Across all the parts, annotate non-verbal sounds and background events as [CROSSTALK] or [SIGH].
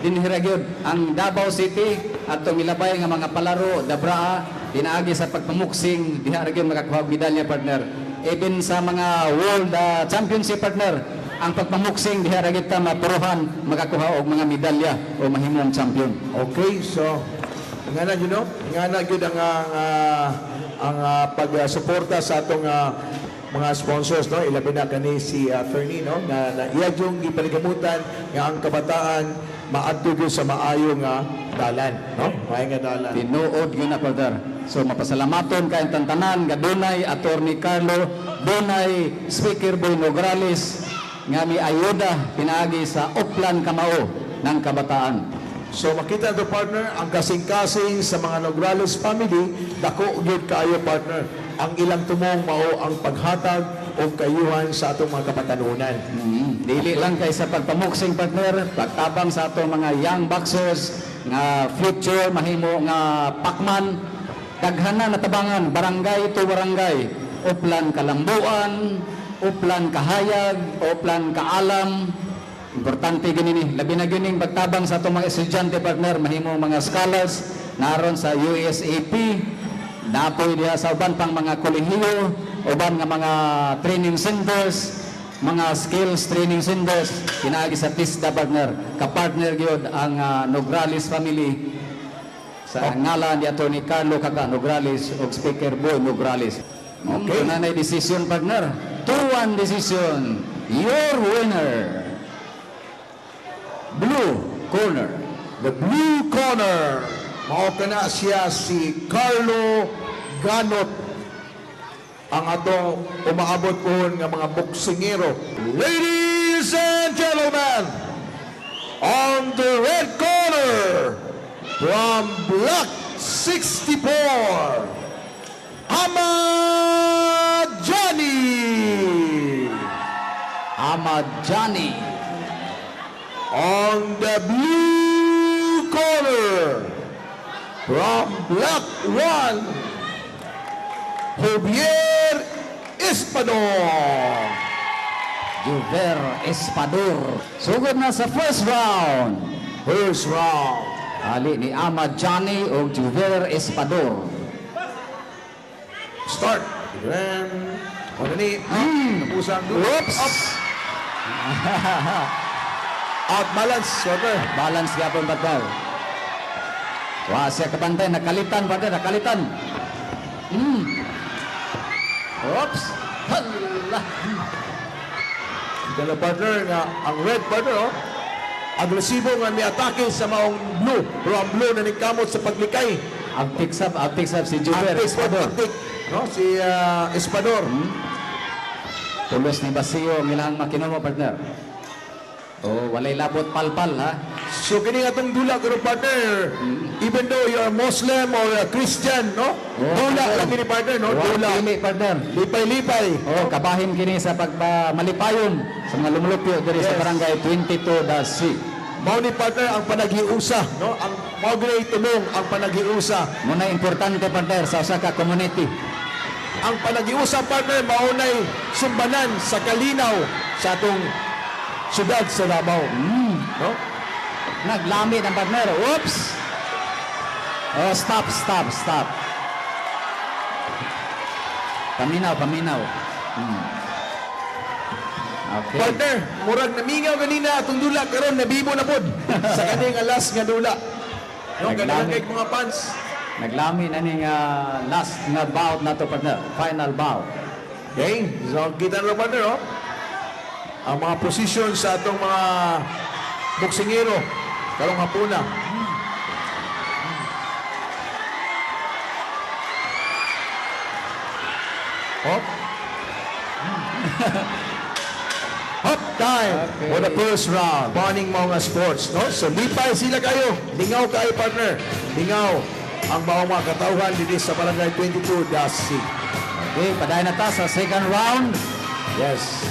dinhira gyud ang Davao City atong ilabay nga mga palaro dabraa pinaagi sa pagpamuksing diha ra gyud makakuha medalya partner. Even sa mga World ah, Championship partner, ang pagpamuksing diha ra gyud ta mapuruhan makakuha og mga medalya o mahimong champion. Okay, so nga na yun, no? Nga na yun ang, ah, ang ah, pagsuporta sa atong ah, mga sponsors, no? Ilabi na kani si uh, Fernie, no? Na, na iya yung ipaligamutan nga ang kabataan maadto gyud sa maayong nga dalan, no? Maayong nga dalan. Tinuod yun na, brother. So, mapasalamaton ka ang tantanan, nga dunay Attorney Carlo, dunay Speaker Boy Nograles, nga mi ayuda pinaagi sa Uplan Kamao ng kabataan. So makita to partner, ang kasing-kasing sa mga Nograles family, dako gyud kaayo partner. Ang ilang tumong mao ang paghatag o kayuhan sa atong mga kapatanunan. Mm, Dili lang kay sa pagpamuksing partner, pagtabang sa ato mga young boxers nga future mahimo nga pakman daghanan na tabangan barangay to barangay. Uplan kalambuan uplan kahayag uplan kaalam. Importante gini ni labi na gining pagtabang sa ato mga estudyante partner mahimo mga scholars naron sa USAP Napoy diha sa uban pang mga kolehiyo, uban nga mga training centers, mga skills training centers, pinaagi sa TISDA partner. Kapartner gyud ang ah, Nograles family sa ngalan ni Atty. Carlo Caca Nograles ug Speaker Boy Nograles. Okay, nanay decision partner. 2-1 decision. Your winner. Blue corner. The blue corner, mao kana siya si Carlo Ganot ang atong umaabot pohon nga mga boksingero. Ladies and gentlemen, on the red corner from Block 64, Ahmad Johnny. Ahmad Johnny. On the blue corner, from Block 1, Javier Espador. Juver Espador. Sugod na sa first round. First round. Ali ni Ahmad Johnny o Juver Espador. Start. Then, ano ni? Napusang doon. Oops! Up. [LAUGHS] Out balance, shoulder. Balance gapon ba daw? Wa siya kabantay, nakalitan ba daw? Nakalitan. Hmm. Oops! Na partner nga, ang red partner, oh. Agresibo nga may atake sa maong blue. Pero ang blue na nikamot sa paglikay. Ang fix up, ang fix up si Juver Ang Espador. Espador. No? Si ah, Espador. Tulos ni Basio ang ilang partner. Oh, walay labot palpal ha. So kini nga itong dula pero partner, even though you are Muslim or a Christian, no? Oh, dula lang kini partner, no? Wa Dula. pili partner. Lipay-lipay. Oh, kabahin kini sa pagmalipayon sa mga lumulupyo diri sa Yes. barangay 22-C. Mao ni partner ang panagiusa, no? Ang mao gini tumong ang panagiusa. Muna importante partner sa usa ka community. Ang panagiusa partner maunay sumbanan sa kalinaw sa atong syudad sa Davao. Mm. No? Naglami ng partner. Oops! Oh, stop, stop, stop. Paminaw, paminaw. Hmm. Okay. Partner, murag namingaw ganina atong dula karon nabibo na pod [LAUGHS] sa kaning alas nga dula. No, Naglami. kay mga fans. Naglami na ning ah, last nga bout na to partner. Final bout. Okay, so kita na partner, oh. Ang mga posisyon sa atong mga boksingero karong hapuna. Hop. [LAUGHS] Hop time Okay. for the first round. Banning mga sports, no? So lipay sila kayo. Lingaw kayo, partner. Lingaw ang bawang mga katauhan dito sa Barangay 22 Dasi. Okay, paday na ta sa second round. Yes.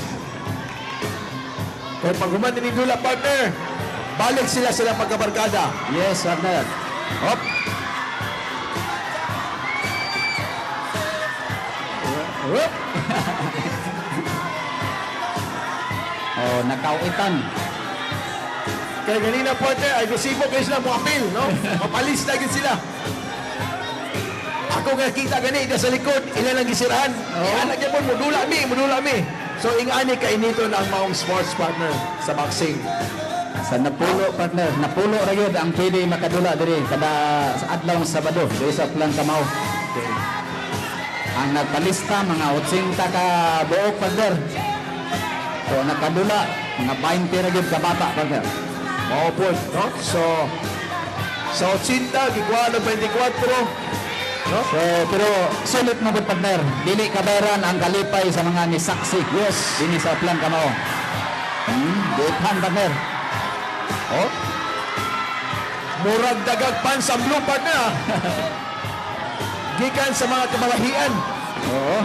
Kaya pag humandi ni Dula, partner, balik sila sila pagkabarkada. Yes, partner. Hop. Hop. [LAUGHS] Oh, nakawitan. Kaya ganina po ate, agresibo kayo sila mo apil, no? [LAUGHS] Mapalis na sila. Ako nga kita gani sa likod, ila lang gisirahan. Oh. Anak niya po, mudula mi, mudula mi. So ingani kay nito na ang maong sports partner sa boxing. Sa napulo partner, napulo ra gyud ang pwede makadula diri kada sa adlaw Sabado diri sa Plan Kamao. Ang nagpalista mga 80 ka buok partner. So nakadula mga 20 ra gyud ka bata partner. Mao po, no? So sa 80 gikuha ng 24, no? So pero sulit mo partner. Dili kabayaran ang kalipay sa mga nisaksi. Yes, dinhi sa Plan Kamao. Hmm, Depan partner. Oh. Murag dagag pan sa blue partner. ah. [LAUGHS] Gikan sa mga kamalahian. Oo.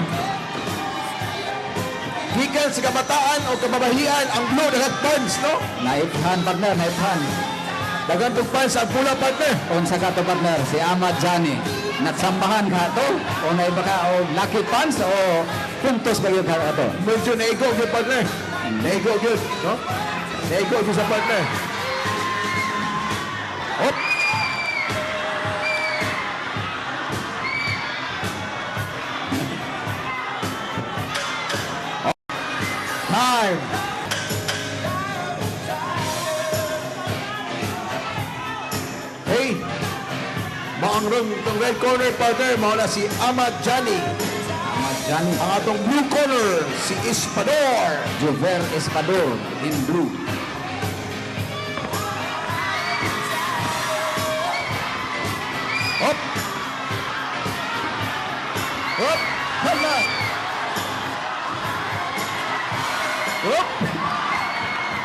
Gikan sa kabataan o kababahian ang blue dagag pans, no? Naiphan partner, naiphan. Dagan tong pans ang pula partner. Unsa ka to partner si Ahmad Jani. Natsambahan ka to o naiba ka o lucky pants o puntos ba yun ka to? Medyo naigo gyud partner. Naigo gyud, no? Naigo gyud sa partner. Hop. Time. Hey, maangrong itong red corner partner, mauna si Ahmad Jani. Ahmad Jani. Ang atong blue corner, si Ispador. Jover Espador in blue. Hop! Hala! Hop!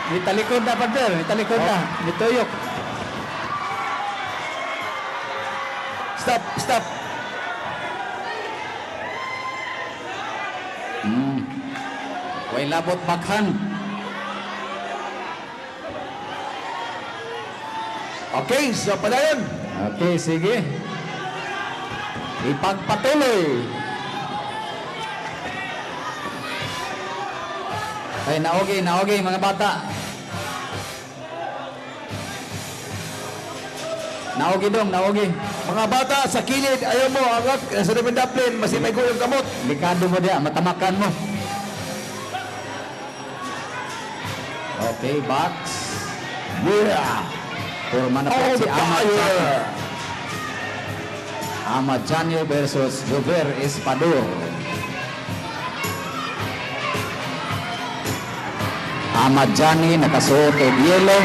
Italikod na partner, italikod na. Mituyok. Stop! Stop! Way labot backhand. Okay, so padayon. Okay, sige. Ipagpatuloy. Ay, naogi, naogi, mga bata. Naogi dong, naogi. Mga bata, sa kilid, ayaw mo, angat, sa Devin Dublin, mas may gulong kamot. Likado mo diya, matamakan mo. Okay, box. Yeah! Purma na Oh, si Ahmad fire! Ahmad Janyo versus Jover Espador. Ahmad Jani nakasuot og yellow.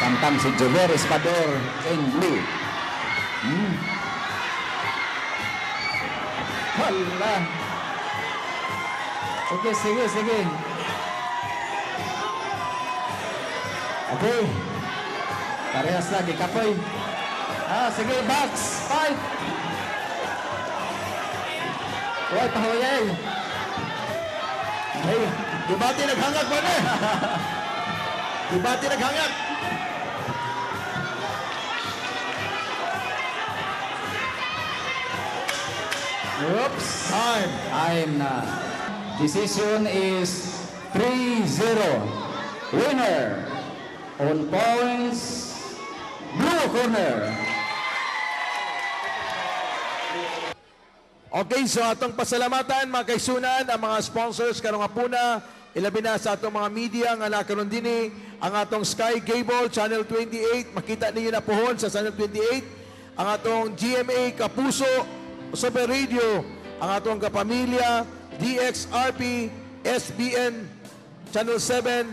Tantang si Jover Espador in blue. Hmm. Hala. Okay, sige, sige. Okay. Parehas lagi, kapoy. Ah, sige, box. Fight. Uy, pahuyay. Hey, dibati naghangag mo na. dibati naghangag. Oops. Time. Time na. Decision is 3-0. Winner. On points. Blue corner. Okay, so atong pasalamatan mga kaisunan ang mga sponsors karong hapuna ilabi na sa atong mga media nga nakaroon dinhi ang atong Sky Cable Channel 28 makita ninyo na pohon sa Channel 28 ang atong GMA Kapuso Super Radio. Ang atong kapamilya DXRP SBN Channel 7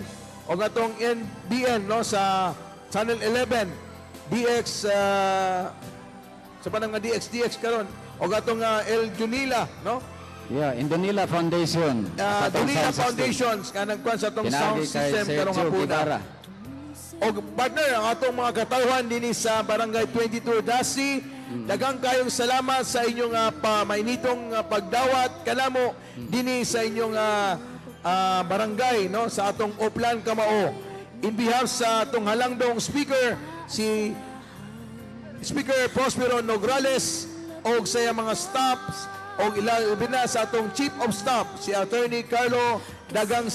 o atong NBN no sa Channel 11 DX uh, sa panang nga DX DX karon. O gatong uh, El Junila no Yeah, Indonila Foundation. uh, system. Foundations kanang kwan sa atong sound system karong hapuna o partner ang atong mga katawhan dinhi sa Barangay 22 Dasi dagang kayong salamat sa inyong uh, pamainitong uh, pagdawat. Kanamo dinhi sa inyong uh, uh, barangay no sa atong Oplan Kamao. In behalf sa atong halangdong speaker si Speaker Prospero Nograles o sa mga staffs o ilabi na sa atong Chief of Staff si Attorney Carlo Dagang